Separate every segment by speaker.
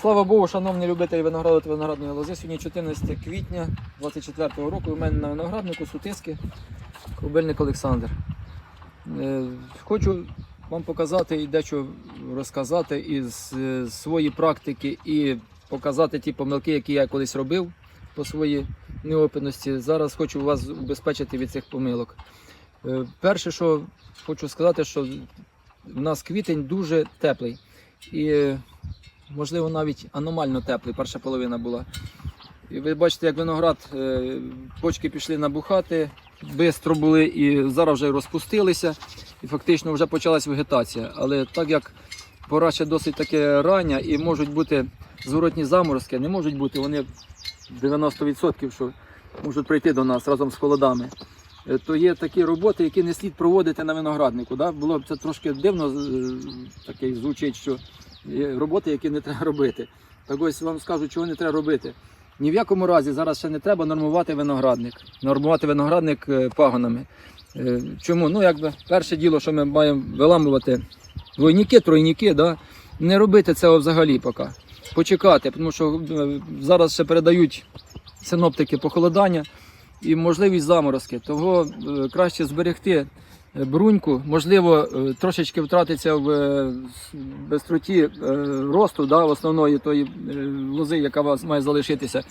Speaker 1: Слава Богу, шановні любителі винограду та виноградної лози. Сьогодні 14 квітня 24 року. У мене на винограднику сутиски Кобильник Олександр. Е, Хочу вам показати і дещо розказати із е, своєї практики і показати ті помилки, які я колись робив по своїй неопитності. Зараз хочу вас убезпечити від цих помилок. Е, Перше, що хочу сказати, що в нас квітень дуже теплий. І можливо навіть аномально теплий, перша половина була. І ви бачите, як виноград, е, почки пішли набухати, швидко були і зараз вже розпустилися, і фактично вже почалась вегетація. Але так як пора ще досить таке рання і можуть бути зворотні заморозки, не можуть бути, вони 90% що можуть прийти до нас разом з холодами. Е, То є такі роботи, які не слід проводити на винограднику. Да? Було б це трошки дивно е, таке звучить, що роботи, які не треба робити. Так ось вам скажу, чого не треба робити. Ні в якому разі зараз ще не треба нормувати виноградник. Нормувати виноградник е, пагонами. Е, Чому? Ну, якби перше діло, що ми маємо виламувати двойники, тройники, да? не робити цього взагалі поки. Почекати, тому що е, зараз ще передають синоптики похолодання і можливість заморозки. Того краще зберегти бруньку, можливо, е, трошечки втратиться в е, бистроті е, росту да, основної тої е, лози, яка у вас має залишитися.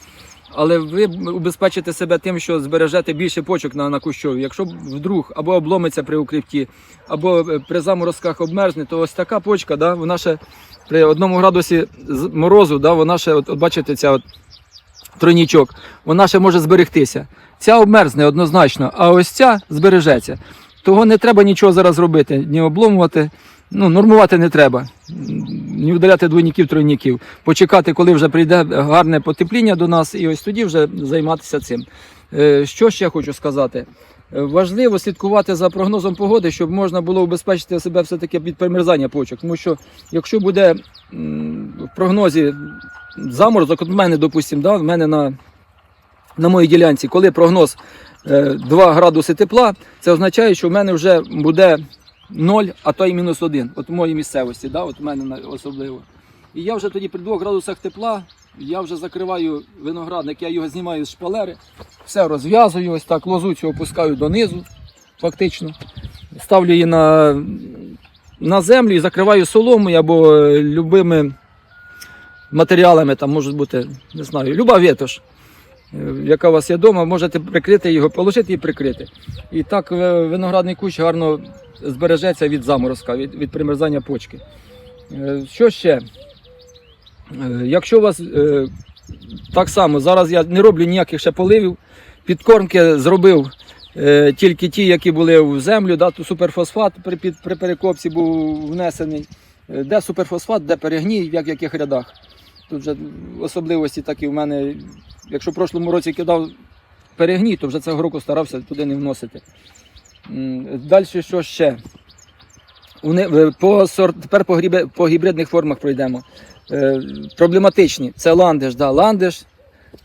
Speaker 1: Але ви убезпечите себе тим, що збережете більше почок на, на кущові. Якщо вдруг або обломиться при укріпті, або е, при заморозках обмерзне, то ось така почка, да, вона ще при одному градусі морозу, да, вона ще, от, от бачите, ця от тройнічок, вона ще може зберегтися. Ця обмерзне однозначно, а ось ця збережеться. Того не треба нічого зараз робити, ні обломувати, ну, нормувати не треба, ні вдаляти двойників, тройників. Почекати, коли вже прийде гарне потепління до нас, і ось тоді вже займатися цим. Е, Що ще хочу сказати? Е, Важливо слідкувати за прогнозом погоди, щоб можна було убезпечити себе все-таки від примерзання почок. Тому що якщо буде в прогнозі заморозок, от в мене, допустимо, да, в мене на, на моїй ділянці, коли прогноз 2 градуси тепла, це означає, що в мене вже буде 0, а то й мінус 1. От в моїй місцевості, да, от в мене особливо. І я вже тоді при 2 градусах тепла, я вже закриваю виноградник, я його знімаю з шпалери, все розв'язую, ось так, лозу цю опускаю донизу, фактично. Ставлю її на, на землю і закриваю соломою або е, любими матеріалами, там можуть бути, не знаю, люба ветошь, е, яка у вас є вдома, можете прикрити його, положити і прикрити. І так е, виноградний кущ гарно збережеться від заморозка, від, від примерзання почки. Е, Що ще? Е, Якщо у вас е, так само, зараз я не роблю ніяких ще поливів, підкормки зробив е, тільки ті, які були в землю, да, то суперфосфат при, при перекопці був внесений. Е, Де суперфосфат, де перегній, в яких рядах. Тут вже особливості такі в мене. Якщо в прошлому році кидав перегній, то вже цього року старався туди не вносити. Далі що ще? По сорт, тепер по, грібе, по гібридних формах пройдемо. Е, проблематичні. Це ландиш, да, ландиш,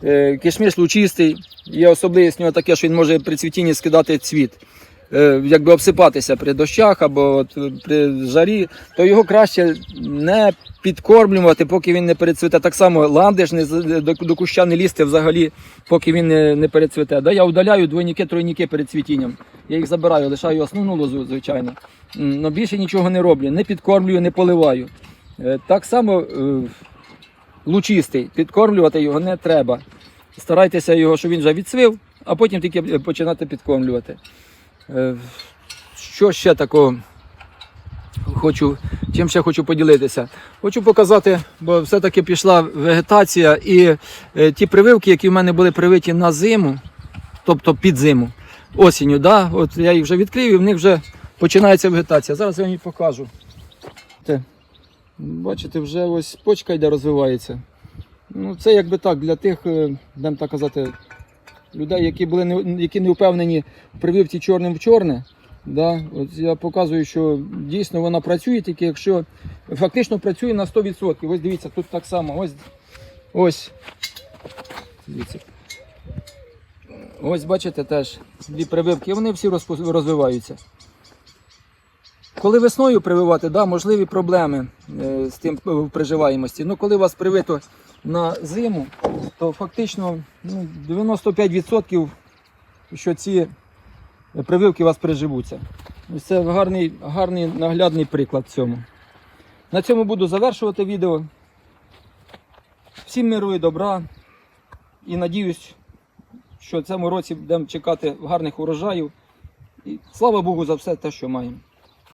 Speaker 1: е, кишміш лучистий. Є особливість в нього таке, що він може при цвітінні скидати цвіт. Е, якби обсипатися при дощах або от, при жарі, то його краще не підкормлювати, поки він не перецвіте. Так само ландиш не, до, до куща не лізти взагалі, поки він не, не перецвіте. Да, я удаляю двойники, тройники перед цвітінням. Я їх забираю, лишаю основну лозу, звичайно. Але більше нічого не роблю, не підкормлюю, не поливаю. Е, Так само е, лучистий, підкормлювати його не треба. Старайтеся його, щоб він вже відсвив, а потім тільки е, починати підкормлювати. Що ще такого хочу, чим ще хочу поділитися? Хочу показати, бо все-таки пішла вегетація і е, ті прививки, які в мене були привиті на зиму, тобто під зиму, осінню, да? от я їх вже відкрив і в них вже починається вегетація. Зараз я вам її покажу. Те, Бачите, вже ось почка йде розвивається. Ну, це якби так, для тих, е, будемо так казати, людей, які були які не впевнені в прививці чорним в чорне. Да? От я показую, що дійсно вона працює, тільки якщо фактично працює на 100%. Ось дивіться, тут так само. Ось. Ось. Дивіться. Ось бачите теж дві прививки, вони всі розвиваються. Коли весною прививати, да, можливі проблеми е, з тим е, в приживаємості. Ну, коли вас привито на зиму, то фактично ну, 95% що ці прививки у вас приживуться. Це гарний, гарний наглядний приклад цьому. На цьому буду завершувати відео. Всім миру і добра. І надіюсь, що в цьому році будемо чекати гарних урожаїв. І слава Богу за все те, що маємо.